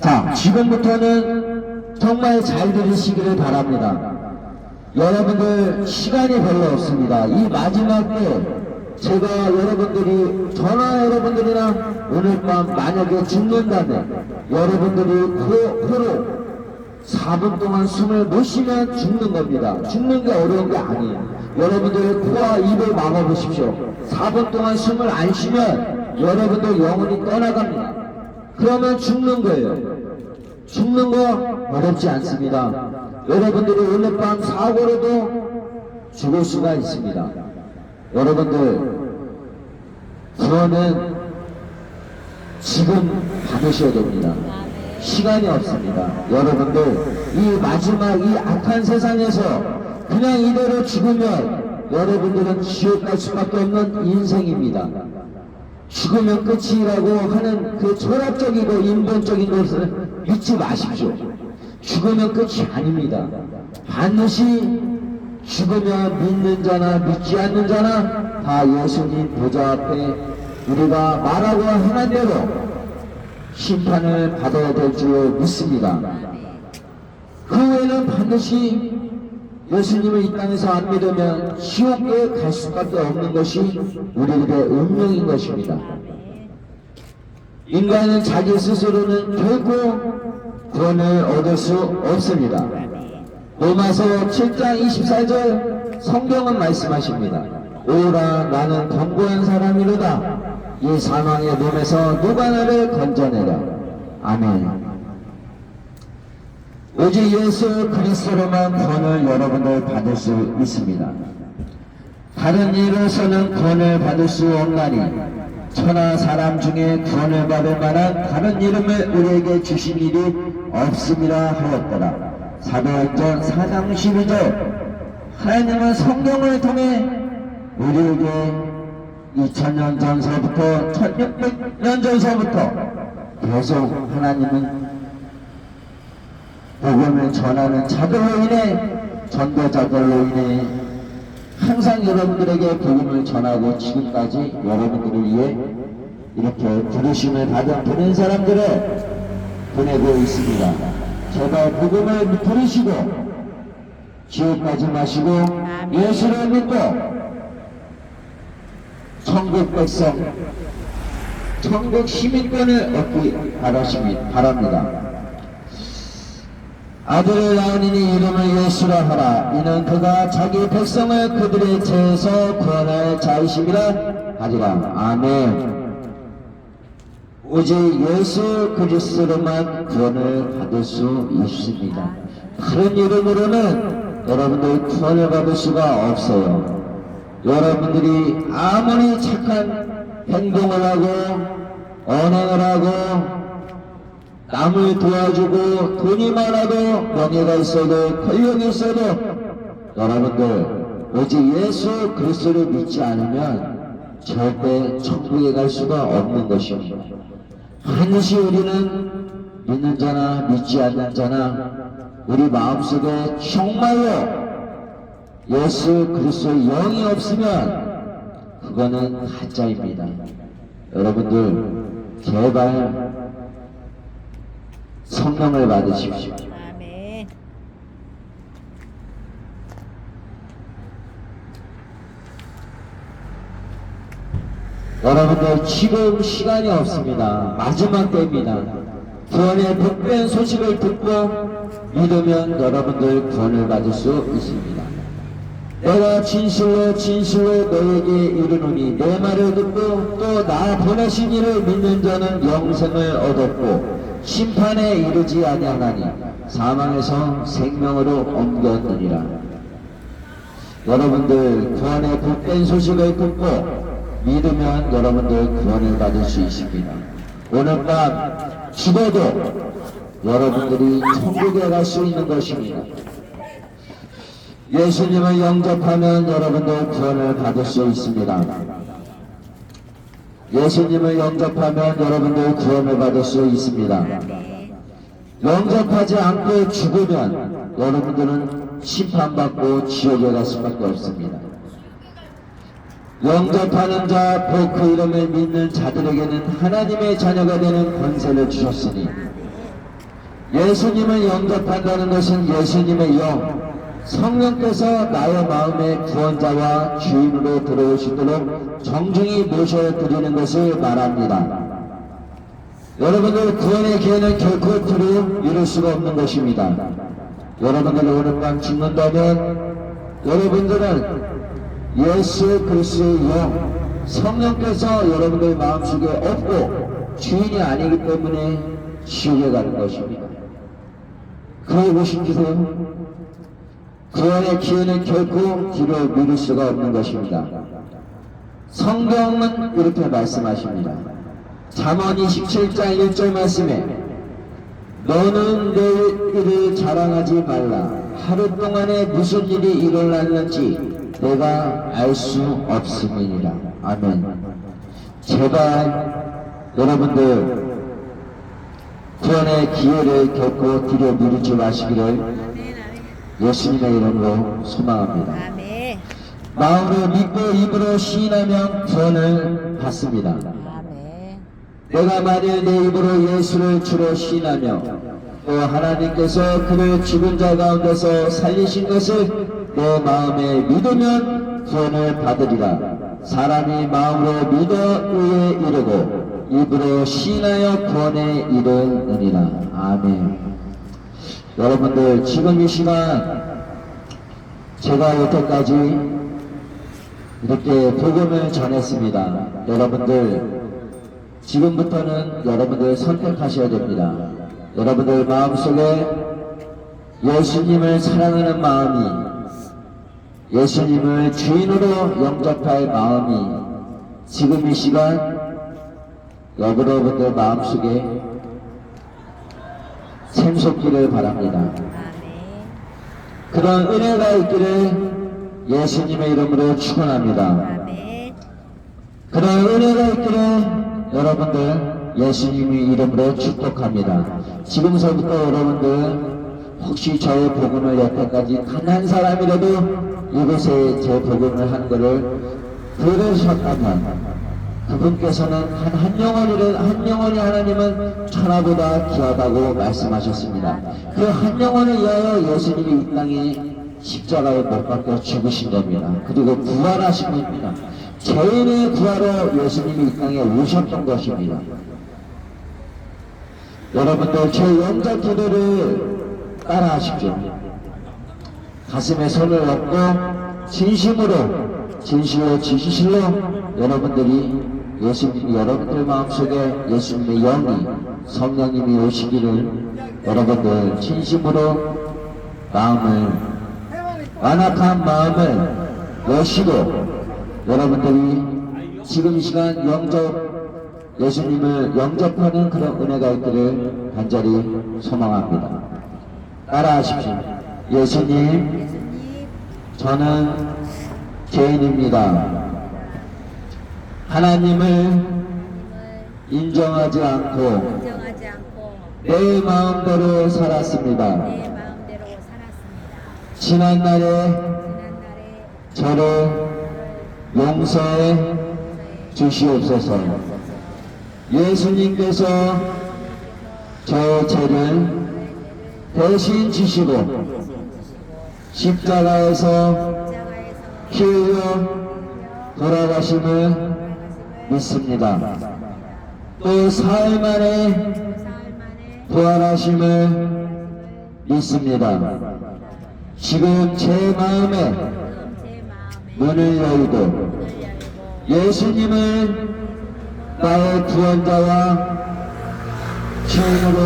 자, 지금부터는 정말 잘 들으시기를 바랍니다. 여러분들 시간이 별로 없습니다. 이 마지막 때 제가 여러분들이 저나 여러분들이나 오늘 밤 만약에 죽는다면 여러분들이 코, 코로 4분 동안 숨을 못 쉬면 죽는 겁니다. 죽는 게 어려운 게 아니에요. 여러분들 코와 입을 막아보십시오. 4분 동안 숨을 안 쉬면 여러분들 영혼이 떠나갑니다. 그러면 죽는 거예요. 죽는 거 어렵지 않습니다. 여러분들이 오늘 밤 사고로도 죽을 수가 있습니다. 여러분들, 구원은 지금 받으셔야 됩니다. 시간이 없습니다. 여러분들, 이 마지막 이 악한 세상에서 그냥 이대로 죽으면 여러분들은 지옥 갈 수밖에 없는 인생입니다. 죽으면 끝이라고 하는 그 철학적이고 인본적인 것을 믿지 마십시오. 죽으면 끝이 아닙니다. 반드시 죽으면 믿는 자나 믿지 않는 자나 다 예수님 보좌 앞에 우리가 말하고 하는 대로 심판을 받아야 될줄 믿습니다. 그 외에는 반드시 예수님을 이 땅에서 안 믿으면 지옥에 갈 수밖에 없는 것이 우리들의 운명인 것입니다. 인간은 자기 스스로는 결코 구원을 얻을 수 없습니다. 로마서 7장 24절 성경은 말씀하십니다. 오라 나는 견고한 사람이로다. 이 사망의 몸에서 누가 나를 건져내라. 아멘. 오직 예수 그리스도로만 구원을 여러분들 받을 수 있습니다. 다른 이로서는 구원을 받을 수 없나니 천하 사람 중에 구원을 받을 만한 다른 이름을 우리에게 주신 일이 없음이라 하였더라. 사도행전 4장 12절 하나님은 성경을 통해 우리에게 2000년 전서부터 1600년 전서부터 계속 하나님은 복음을 전하는 자들로 인해 전도자들로 인해 항상 여러분들에게 복음을 전하고 지금까지 여러분들을 위해 이렇게 부르심을 받은 보낸 사람들을 보내고 있습니다. 제발 복음을 부르시고 지옥 가지 마시고 예수를 믿고 천국 백성 천국 시민권을 얻기 바라십니 바랍니다. 아들을 낳으니 이름을 예수라 하라. 이는 그가 자기 백성을 그들의 죄에서 구원할 자이심이라 하리라. 아멘. 오직 예수 그리스도로만 구원을 받을 수 있습니다. 다른 이름으로는 여러분들 구원을 받을 수가 없어요. 여러분들이 아무리 착한 행동을 하고 언행을 하고 남을 도와주고 돈이 많아도 명예가 있어도 권력이 있어도 여러분들 오직 예수 그리스도를 믿지 않으면 절대 천국에 갈 수가 없는 것입니다. 반드시 우리는 믿는 자나 믿지 않는 자나 우리 마음속에 정말로 예수 그리스도의 영이 없으면 그거는 가짜입니다. 여러분들 제발 성령을 받으십시오. 아멘. 여러분들 지금 시간이 없습니다. 마지막 때입니다. 구원의 복된 소식을 듣고 믿으면 여러분들 구원을 받을 수 있습니다. 내가 진실로 진실로 너에게 이르노니 내 말을 듣고 또 나 보내신 이를 믿는 자는 영생을 얻었고 심판에 이르지 아니하나니 사망에서 생명으로 옮겼느니라. 여러분들 구원의 복된 소식을 듣고 믿으면 여러분들 구원을 받을 수 있습니다. 오늘 밤 죽어도 여러분들이 천국에 갈 수 있는 것입니다. 예수님을 영접하면 여러분들 구원을 받을 수 있습니다. 예수님을 영접하면 여러분들 구원을 받을 수 있습니다. 영접하지 않고 죽으면 여러분들은 심판받고 지옥에 갈 수밖에 없습니다. 영접하는 자, 그 이름을 믿는 자들에게는 하나님의 자녀가 되는 권세를 주셨으니 예수님을 영접한다는 것은 예수님의 영, 성령께서 나의 마음의 구원자와 주인으로 들어오시도록 정중히 모셔드리는 것을 말합니다. 여러분들 구원의 기회는 결코 두루 이룰 수가 없는 것입니다. 여러분들 오늘 밤 죽는다면 여러분들은 예수 그리스도의 영 성령께서 여러분들 마음속에 없고 주인이 아니기 때문에 지옥에 가는 것입니다. 그걸 보신주세요. 구원의 기회는 결코 뒤로 미룰 수가 없는 것입니다. 성경은 이렇게 말씀하십니다. 잠언 27장 1절 말씀에 너는 내 일을 자랑하지 말라. 하루 동안에 무슨 일이 일어났는지 내가 알 수 없음이니라. 아멘. 제발 여러분들 구원의 기회를 결코 뒤로 미루지 마시기를. 예수님의 이름으로 소망합니다. 아멘. 마음으로 믿고 입으로 시인하면 구원을 받습니다. 아멘. 내가 만일 내 입으로 예수를 주로 시인하며 또 하나님께서 그를 죽은 자 가운데서 살리신 것을 내 마음에 믿으면 구원을 받으리라. 사람이 마음으로 믿어 의에 이르고 입으로 시인하여 구원에 이르느니라. 아멘. 여러분들 지금 이 시간 제가 여태까지 이렇게 복음을 전했습니다. 여러분들 지금부터는 여러분들 선택하셔야 됩니다. 여러분들 마음속에 예수님을 사랑하는 마음이 예수님을 주인으로 영접할 마음이 지금 이 시간 여러분들 마음속에 샘솟기를 바랍니다. 그런 은혜가 있기를 예수님의 이름으로 축원합니다. 그런 은혜가 있기를 여러분들 예수님의 이름으로 축복합니다. 지금서부터 여러분들 혹시 저의 복음을 여태까지 단 한 사람이라도 이곳에 제 복음을 한 것을 들으셨다면 그분께서는 한 한 영혼이를 한 영혼이 하나님은 천하보다 귀하다고 말씀하셨습니다. 그 한 영혼을 위하여 예수님이 이 땅에 십자가에 못 박혀 죽으신 겁니다. 그리고 부활하신 겁니다. 죄인의 구하러 예수님이 이 땅에 오셨던 것입니다. 여러분들 제 영접 기도를 따라 하십시오. 가슴에 손을 얹고 진심으로 진실로 진실로 여러분들이 예수님 여러분들 마음속에 예수님의 영이 성령님이 오시기를 여러분들 진심으로 마음을 완악한 마음을 여시고 여러분들이 지금 이 시간 영접 예수님을 영접하는 그런 은혜가 있기를 간절히 소망합니다. 따라하십시오. 예수님, 예수님, 저는 죄인입니다. 하나님을 인정하지 않고 내 마음대로 살았습니다. 지난 날에 지난날에 저를 용서해 주시옵소서. 예수님께서 저 죄를 대신 지시고 십자가에서 흘려 돌아가심을 믿습니다. 또 사흘 만에 부활하심을 믿습니다. 지금 제 마음에 문을 열고 예수님을 나의 구원자와 주인으로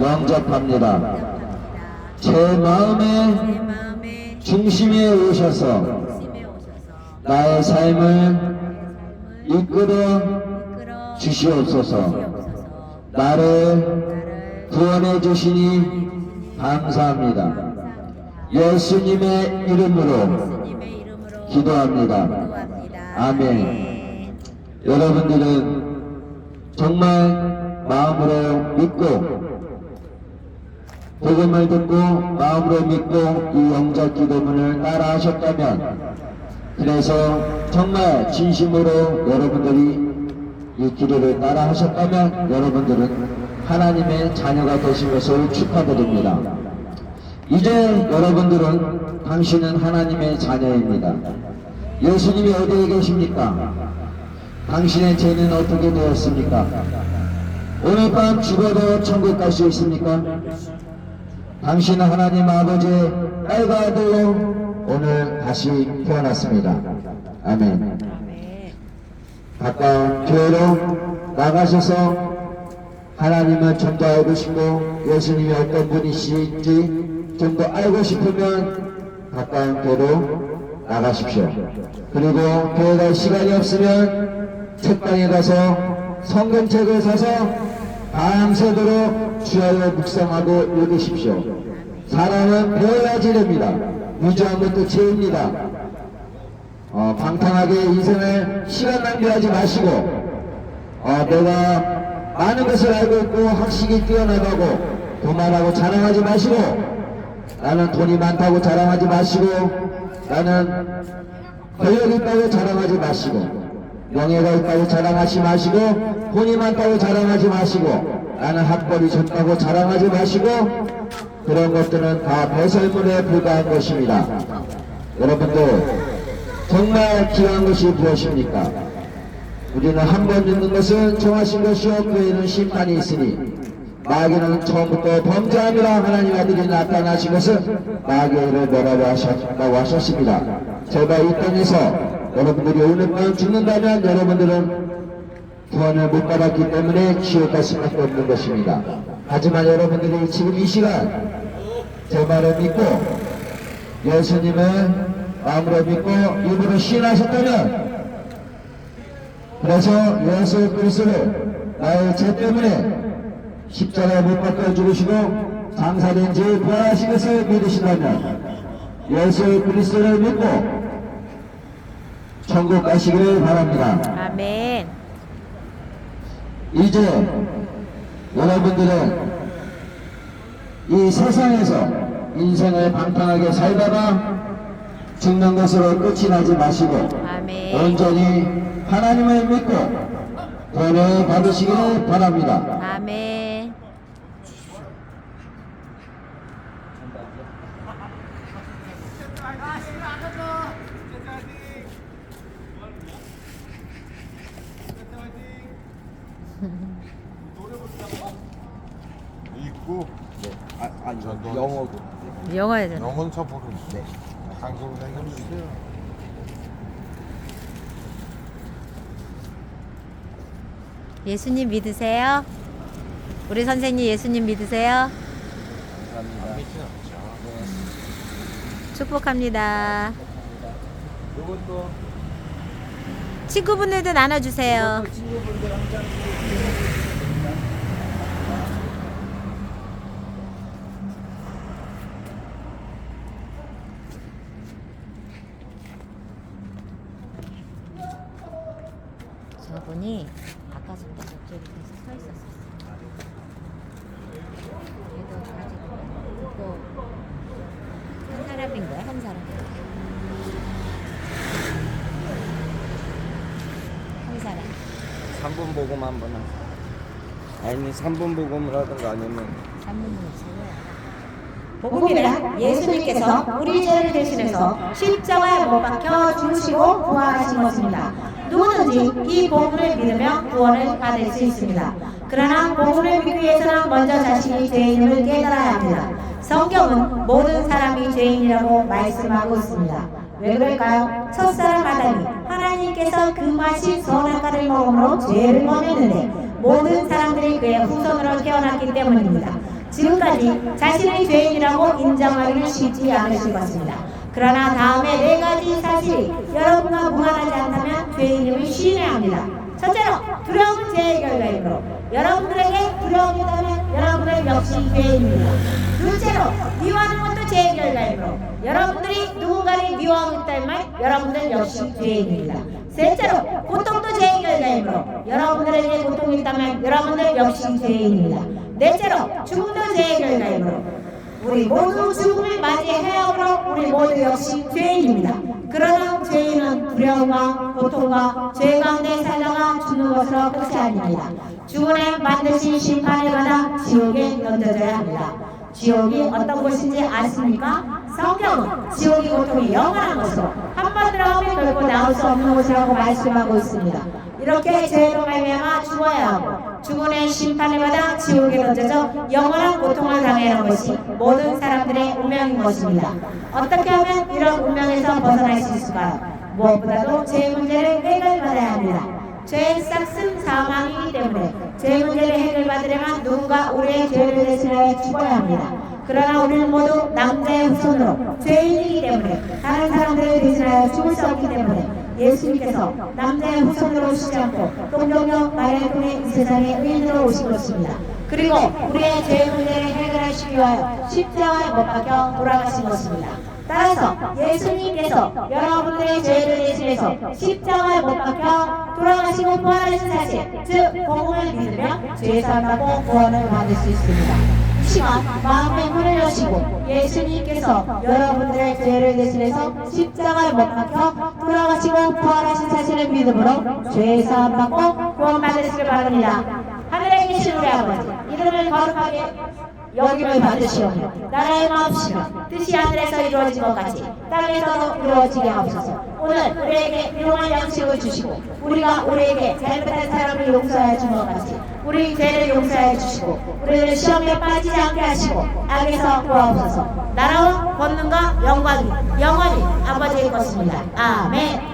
영접합니다. 제 마음의 중심에 오셔서 나의 삶을 이끌어 주시옵소서. 나를 구원해 주시니 감사합니다. 예수님의 이름으로. 기도합니다. 아멘. 여러분들은 정말 마음으로 믿고 복음을 듣고 마음으로 믿고 이 영적 기도문을 따라 하셨다면 그래서 정말 진심으로 여러분들이 이 기도를 따라 하셨다면 여러분들은 하나님의 자녀가 되신 것을 축하드립니다. 이제 여러분들은 당신은 하나님의 자녀입니다. 예수님이 어디에 계십니까? 당신의 죄는 어떻게 되었습니까? 오늘 밤 죽어도 천국 갈 수 있습니까? 당신은 하나님 아버지의 딸과 아들로 오늘 다시 태어났습니다. 아멘. 가까운 교회로 나가셔서 하나님을 좀 더 알고 싶고 예수님이 어떤 분이신지 좀 더 알고 싶으면 가까운 교회로 나가십시오. 그리고 교회 갈 시간이 없으면 책방에 가서 성경책을 사서 밤새도록 주야를 묵상하고 읽으십시오. 사람은 배워야지 됩니다. 유지한 것도 죄입니다. 어, 방탕하게 인생을 시간 낭비하지 마시고 어, 내가 많은 것을 알고 있고 학식이 뛰어나다고 교만하고 자랑하지 마시고 나는 돈이 많다고 자랑하지 마시고 나는 권력이 있다고 자랑하지 마시고 명예가 있다고 자랑하지 마시고 돈이 많다고 자랑하지 마시고 나는 학벌이 좋다고 자랑하지 마시고 그런 것들은 다 배설물에 불과한 것입니다. 여러분들 정말 귀한 것이 무엇입니까? 우리는 한 번 듣는 것은 정하신 것이요 그 외에는 심판이 있으니 마귀는 처음부터 범죄함이라 하나님 아들이 나타나신 것은 마귀를 뭐라고 하셨다고 하셨습니다. 제발 이 땅에서 여러분들이 오늘 밤 죽는다면 여러분들은 구원을 못 받았기 때문에 지옥 갈 수밖에 없는 것입니다. 하지만 여러분들이 지금 이 시간 제 말을 믿고 예수님을 마음으로 믿고 입으로 시인하셨다면 그래서 예수 그리스도를 나의 죄 때문에 십자가에 못 박혀 죽으시고 장사된 지 부활하신 것을 믿으시다면 예수 그리스도를 믿고 천국 가시기를 바랍니다. 아멘. 이제 여러분들은 이 세상에서 인생을 방탕하게 살다가 죽는 것으로 끝이 나지 마시고 아멘. 온전히 하나님을 믿고 구원을 받으시기를 바랍니다. 아멘. 있고 아, 아니 영어도 영어에서 영어는 저 모르는 네. 한국어 생각해주세요 예수님 믿으세요? 우리 선생님 예수님 믿으세요? 안 믿진 않죠 축복합니다. 이것도 친구분들도 나눠주세요. 친구분들 항상 저분이 아까 전에 저쪽에 계속 서 있었었어. 얘도 가지고 그거 한 사람인 거야 한 사람. 한 사람. 3분 복음 한번 하세요. 아니 3분 복음을 하든가 아니면 산문이 없어요. 복음이란 예수님께서 우리 죄를 대신해서 십자가에 못 박혀 죽으시고 부활하신 것입니다. 누구든지 이 복음을 믿으며 구원을 받을 수 있습니다. 그러나 복음을 믿기 위해서는 먼저 자신이 죄인임을 깨달아야 합니다. 성경은 모든 사람이 죄인이라고 말씀하고 있습니다. 왜 그럴까요? 첫사람 아담이 하나님께서 금하신 선악과를 먹음으로 죄를 범했는데 모든 사람들이 그의 후손으로 태어났기 때문입니다. 지금까지 자신의 죄인이라고 인정하기는 쉽지 않으실 것입니다. 그러나 다음에 네 가지 사실이 여러분과 무관하지 않다면 죄인임을 시인해야 합니다. 첫째로 두려움은 죄의 결과이므로 여러분들에게 두려움이 있다면 여러분은 역시 죄인입니다. 둘째로 미워하는 것도 죄의 결과이므로 여러분들이 누군가를 미워하고 있다면 여러분들 역시 죄인입니다. 셋째로 고통도 죄의 결과이므로 여러분들에게 고통이 있다면 여러분들 역시 죄인입니다. 넷째로 죽음도 죄의 결과이므로 우리 모두 죽음을 맞이해야 하므로 우리 모두 역시 죄인입니다. 그러나 죄인은 두려움과 고통과 죄 가운데 살다가 죽는 것으로 끝이 아닙니다. 죽은에 만드신 심판을 받아 지옥에 던져져야 합니다. 지옥이 어떤 곳인지 아십니까? 성경은 지옥의 고통이 영원한 곳으로 한번 들어가면 결코 나올 수 없는 곳이라고 말씀하고 있습니다. 이렇게 죄로 말미암아 죽어야 하고 죽은의 심판을 받아 지옥에 던져져 영원한 고통을 당해야 하는 것이 모든 사람들의 운명인 것입니다. 어떻게 하면 이런 운명에서 벗어날 수 있을까요? 무엇보다도 죄 문제를 해결받아야 합니다. 죄의 싹은 사망이기 때문에 죄 문제를 해결받으려면 누군가 우리의 죄를 대신하여 죽어야 합니다. 그러나 우리는 모두 남자의 후손으로 죄인이기 때문에 다른 사람들을 대신하여 죽을 수 없기 때문에 예수님께서 남자의 후손으로 오시지 않고 동정녀 마리아를 통해 이 세상에 의인으로 오신 것입니다. 그리고 우리의 죄 문제를 해결하시기 위하여 십자가에 못 박혀 돌아가신 것입니다. 따라서 예수님께서 여러분들의 죄를 대신해서 십자가에 못 박혀 돌아가시고 부활하신 사실, 즉 복음을 믿으면 죄사함 받고 구원을 받을 수 있습니다. 마음의 문을 여시고 예수님께서 여러분들의 죄를 대신해서 십자가에 못 박혀 돌아가시고 부활하신 사실을 믿음으로 죄사함 받고 구원 받으시길 바랍니다. 하늘에 계신 우리 아버지 이름을 거룩하게 여김을 받으시오며 나라의 마음씨가 뜻이 하늘에서 이루어진 것 같이 땅에서도 이루어지게 하옵소서. 오늘 우리에게 일용할 양식을 주시고 우리가 우리에게 잘못한 사람을 용서하여 준것 같이 우리 죄를 용서하여 주시고 우리를 시험에 빠지지 않게 하시고 악에서 구하옵소서. 나라와 권능과 영광이 영원히 아버지의 것입니다. 아멘